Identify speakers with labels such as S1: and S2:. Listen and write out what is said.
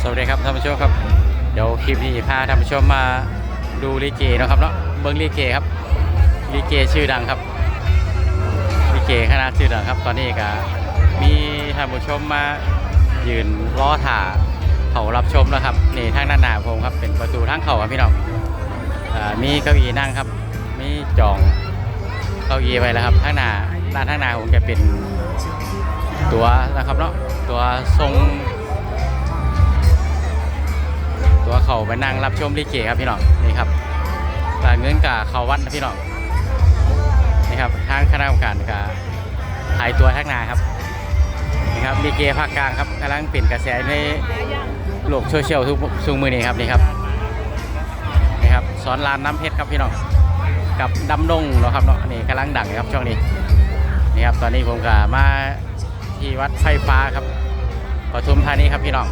S1: สวัสดีครับท่านผู้ชมครับ เดี๋ยวคลิปนี้พาท่านผู้ชมมาดูลิเกนะครับเนาะเบิ้งลิเกครับลิเกชื่อดังครับลิเกคณะชื่อดังครับ ตอนนี้ก็มีท่านผู้ชมมายืนรอถ่าเขารับชมแล้วครับนี่ทางด้านหน้าผมครับเป็นประตูทางเขาครับพี่น้องมีเก้าอี้นั่งครับ มีจองเก้าอี้ไว้แล้วครับทางหน้าด้านทางหน้าผมจะเป็นตัวนะครับเนาะ ตัวทรง ตัวเขาไปนั่งรับชมลิเกครับพี่น้องนี่ครับแต่เงินกับเขาวัดนะพี่น้องนี่ครับทางคณะกรรมการกับถ่ายตัวทักนาครับนี่ครับลิเกภาคกลางครับกำลังเปลี่ยนกระแสในโลกโซเชียลทุกทุกมือนี้ครับนี่ครับนี่ครับสอนรานน้ำเพชรครับพี่น้องกับดำดงเนาะครับเนาะนี่กำลังดังครับช่วงนี้นี่ครับตอนนี้ผมก็มา ที่วัดไฟฟ้าครับปทุมธานีครับพี่น้อง